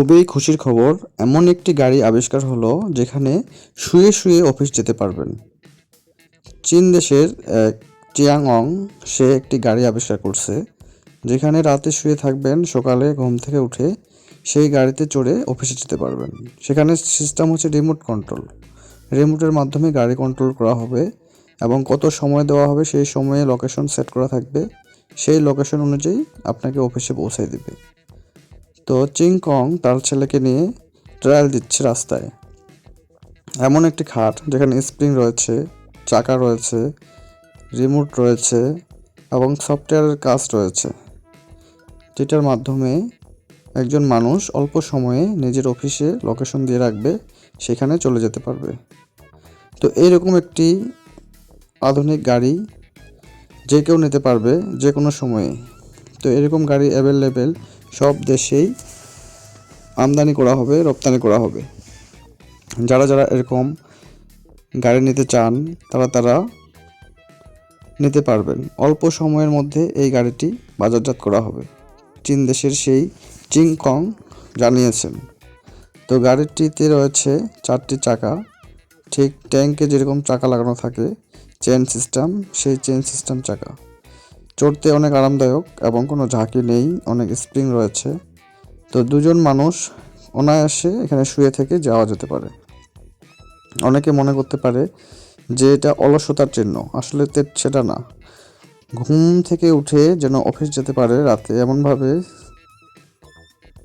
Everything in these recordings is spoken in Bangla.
খুবই খুশির খবর, এমন একটি গাড়ি আবিষ্কার হলো যেখানে শুয়ে শুয়ে অফিস যেতে পারবেন। চীন দেশের চিয়াংঅং সে একটি গাড়ি আবিষ্কার করছে, যেখানে রাতে শুয়ে থাকবেন, সকালে ঘুম থেকে উঠে সেই গাড়িতে চড়ে অফিসে যেতে পারবেন। সেখানে সিস্টেম হচ্ছে রিমোট কন্ট্রোল। রিমোটের মাধ্যমে গাড়ি কন্ট্রোল করা হবে এবং কত সময় দেওয়া হবে সেই সময়ে লোকেশন সেট করা থাকবে। সেই লোকেশন অনুযায়ী আপনাকে অফিসে পৌঁছায় দিবে। তো চিংকং তার ছেলেকে নিয়ে ট্রায়াল দিচ্ছে রাস্তায়। এমন একটি খাট যেখানে স্প্রিং রয়েছে, চাকা রয়েছে রিমোট রয়েছে এবং সফটওয়্যারের কাজ রয়েছে। যেটার মাধ্যমে একজন মানুষ অল্প সময়ে নিজের অফিসে লোকেশন দিয়ে রাখবে, সেখানে চলে যেতে পারবে। তো এইরকম একটি আধুনিক গাড়ি যে কেউ নিতে পারবে যে কোনো সময়ে। তো এরকম গাড়ি অ্যাভেলেবেল সব দেশেই আমদানি করা হবে, রপ্তানি করা হবে। যারা যারা এরকম গাড়ি নিতে চান, তারা তারা নিতে পারবেন। অল্প সময়ের মধ্যে এই গাড়িটি বাজারজাত করা হবে। চীন দেশের সেই চিংকং জানিয়েছেন। তো গাড়িটিতে রয়েছে চারটি চাকা। ঠিক ট্যাঙ্কে যেরকম চাকা লাগানো থাকে চেন সিস্টেম, সেই চেন সিস্টেম চাকা। চড়তে অনেক আরামদায়ক এবং কোনো ঝাঁকি নেই, অনেক স্প্রিং রয়েছে। তো দুজন মানুষ অনায়াসে এখানে শুয়ে থেকে যাওয়া যেতে পারে। অনেকে মনে করতে পারে যে এটা অলসতার চিহ্ন, আসলে সেটা না। ঘুম থেকে উঠে যেন অফিস যেতে পারে রাতে, এমনভাবে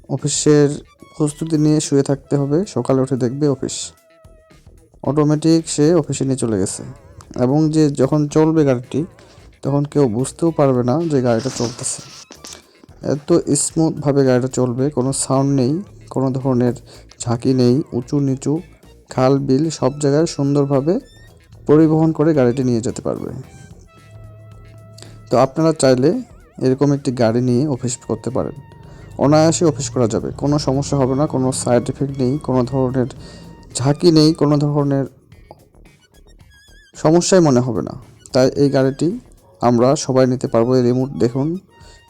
অফিসের প্রস্তুতি নিয়ে শুয়ে থাকতে হবে। সকালে উঠে দেখবে অফিস। অটোমেটিক সে অফিসে নিয়ে চলে গেছে। এবং যে যখন চলবে গাড়িটি তখন কেউ বুঝতেও পারবে না যে গাড়িটা চলতেছে। এত স্মুথভাবে গাড়িটা চলবে, কোনো সাউন্ড নেই, কোনো ধরনের ঝাঁকি নেই, উঁচু নিচু, খাল বিল, সব জায়গায় সুন্দরভাবে পরিবহন করে গাড়িটি নিয়ে যেতে পারবে। তো আপনারা চাইলে এরকম একটি গাড়ি নিয়ে অফিস করতে পারেন। অনায়াসে অফিস করা যাবে, কোনো সমস্যা হবে না, কোনো সাইড এফেক্ট নেই, কোনো ধরনের ঝাঁকি নেই, কোনো ধরনের সমস্যাই মনে হবে না। তাই এই গাড়িটি আমরা সবাই নিতে পারব এই রিমোট দেখুন,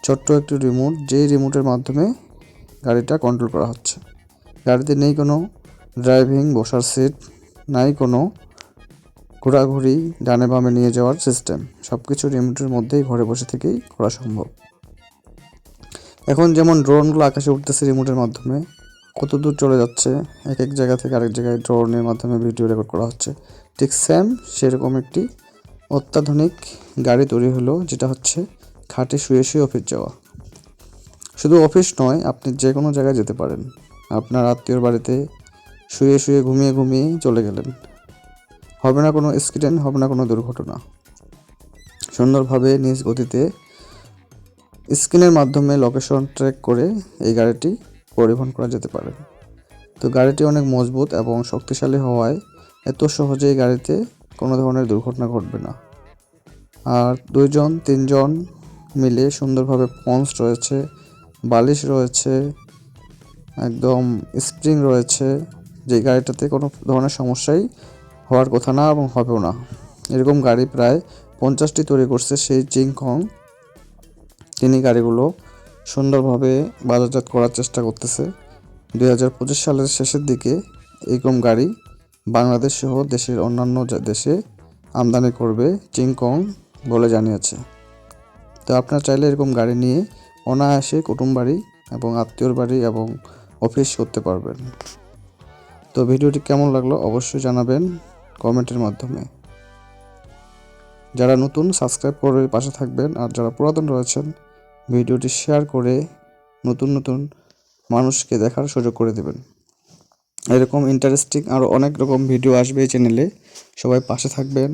ছোট্ট একটি রিমোট যেই রিমোটের মাধ্যমে গাড়িটা কন্ট্রোল করা হচ্ছে। গাড়িতে নেই কোনো ড্রাইভিং বসার সিট নাই কোনো ঘোরাঘুরি, ডানে বামে নিয়ে যাওয়ার সিস্টেম সব কিছু রিমোটের মধ্যেই ঘরে বসে থেকেই করা সম্ভব। এখন যেমন ড্রোনগুলো আকাশে উঠতেছে রিমোটের মাধ্যমে, কত দূর চলে যাচ্ছে, এক এক জায়গা থেকে আরেক জায়গায় ড্রোনের মাধ্যমে ভিডিও রেকর্ড করা হচ্ছে। ঠিক সেম সেরকম একটি অত্যাধুনিক গাড়ি তৈরি হলো, যেটা হচ্ছে খাটে শুয়ে শুয়ে অফিস যাওয়া। শুধু অফিস নয়, আপনি যে কোনো জায়গায় যেতে পারেন। আপনার আত্মীয়র বাড়িতে শুয়ে শুয়ে ঘুমিয়ে ঘুমিয়ে চলে গেলেন। হবে না কোনো অ্যাক্সিডেন্ট হবে না কোনো দুর্ঘটনা। সুন্দরভাবে নিজ গতিতে স্ক্রিনের মাধ্যমে লোকেশন ট্র্যাক করে এই গাড়িটি পরিবহন করা যেতে পারে। তো গাড়িটি অনেক মজবুত এবং শক্তিশালী হওয়ায় এত সহজে এই গাড়িতে কোনো ধরনের দুর্ঘটনা ঘটবে না। আর দুইজন, তিনজন মিলে সুন্দরভাবে পন্স রয়েছে, বালিশ রয়েছে, একদম স্প্রিং রয়েছে, যে গাড়িটাতে কোনো ধরনের সমস্যাই হওয়ার কথা না এবং হবেও না। এরকম গাড়ি প্রায় পঞ্চাশটি তৈরি করছে সেই চিংকং তিনি গাড়িগুলো সুন্দরভাবে বাজারজাত করার চেষ্টা করতেছে। দুই হাজার পঁচিশ সালের শেষের দিকে এরকম গাড়ি বাংলাদেশ সহ দেশের অন্যান্য দেশে আমদানি করবে চিংকং বলে জানিয়েছে। তো আপনার চাইলে এরকম গাড়ি নিয়ে অনায়াসে কুটুম বাড়ি এবং আত্মীয়র বাড়ি এবং অফিস করতে পারবেন। তো ভিডিওটি কেমন লাগল অবশ্যই জানাবেন কমেন্টের মাধ্যমে। যারা নতুন সাবস্ক্রাইব করে পাশে থাকবেন আর যারা পুরাতন রয়েছেন, ভিডিওটি শেয়ার করে নতুন নতুন মানুষকে দেখার সুযোগ করে দেবেন। এরকম ইন্টারেস্টিং আরও অনেক রকম ভিডিও আসবে এই চ্যানেলে সবাই পাশে থাকবেন,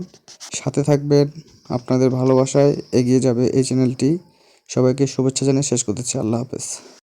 সাথে থাকবেন, আপনাদের ভালোবাসায় এগিয়ে যাবে এই চ্যানেলটি সবাইকে শুভেচ্ছা জানিয়ে শেষ করতেছি। আল্লাহ হাফেজ।